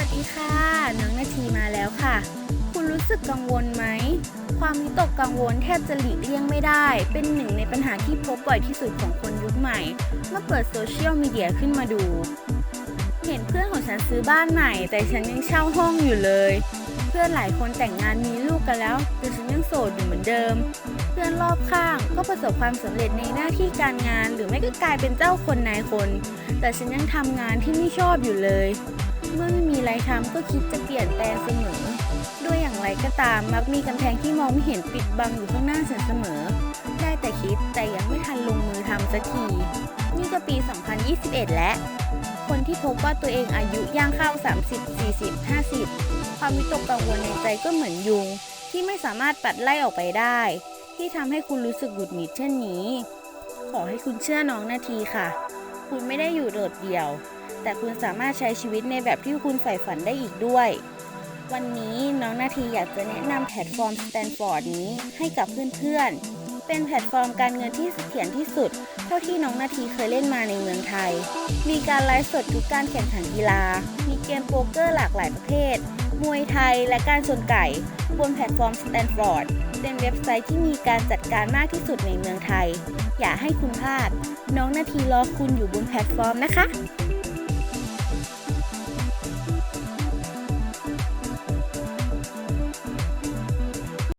วัสดีค่ะ น้องนาทีมาแล้วค่ะ คุณรู้สึกกังวลไหม ความวิตกกังวลแทบจะหลีกเลี่ยงไม่ได้ เป็นหนึ่งในปัญหาที่พบบ่อยที่สุดของคนยุคใหม่ เมื่อเปิดโซเชียลมีเดียขึ้นมาดู เห็นเพื่อนของฉันซื้อบ้านใหม่ แต่ฉันยังเช่าห้องอยู่เลย เพื่อนหลายคนแต่งงานมีลูกกันแล้ว แต่ฉันยังโสดอยู่เหมือนเดิม เพื่อนรอบข้างก็ประสบความสำเร็จในหน้าที่การงาน หรือไม่ก็กลายเป็นเจ้าคนนายคน แต่ฉันยังทำงานที่ไม่ชอบอยู่เลย เมื่อไม่มีอะไรทำก็คิดจะเปลี่ยนแปลงเสมอ ด้วยอย่างไรก็ตามมักมีกำแพงที่มองไม่เห็นปิดบังอยู่ข้างหน้าฉันเสมอ ได้แต่คิดแต่ยังไม่ทันลงมือทำสักที นี่ก็ปี 2021 แล้ว คนที่พบว่าตัวเองอายุย่างเข้า 30 40 50 ความวิตกกังวลในใจก็เหมือนยุง ที่ไม่สามารถปัดไล่ออกไปได้ ที่ทำให้คุณรู้สึกหงุดหงิดเช่นนี้ ขอให้คุณเชื่อน้องนาทีค่ะ คุณไม่ได้อยู่โดดเดี่ยว แต่คุณสามารถใช้ชีวิตในแบบที่คุณใฝ่ฝันได้อีกด้วย วันนี้น้องนาทีอยากจะแนะนำแพลตฟอร์ม Stanford นี้ให้กับเพื่อนๆ เป็นแพลตฟอร์มการเงินที่เสถียรที่สุด เท่าที่น้องนาทีเคยเล่นมาในเมืองไทย มีการไลฟ์สดทุกการแข่งขันกีฬา มีเกมโป๊กเกอร์หลากหลายประเภท มวยไทยและการชนไก่ บนแพลตฟอร์ม Stanford เป็นเว็บไซต์ที่มีการจัดการมากที่สุดในเมืองไทย อย่าให้คุณพลาด น้องนาทีรอคุณอยู่บนแพลตฟอร์มนะคะ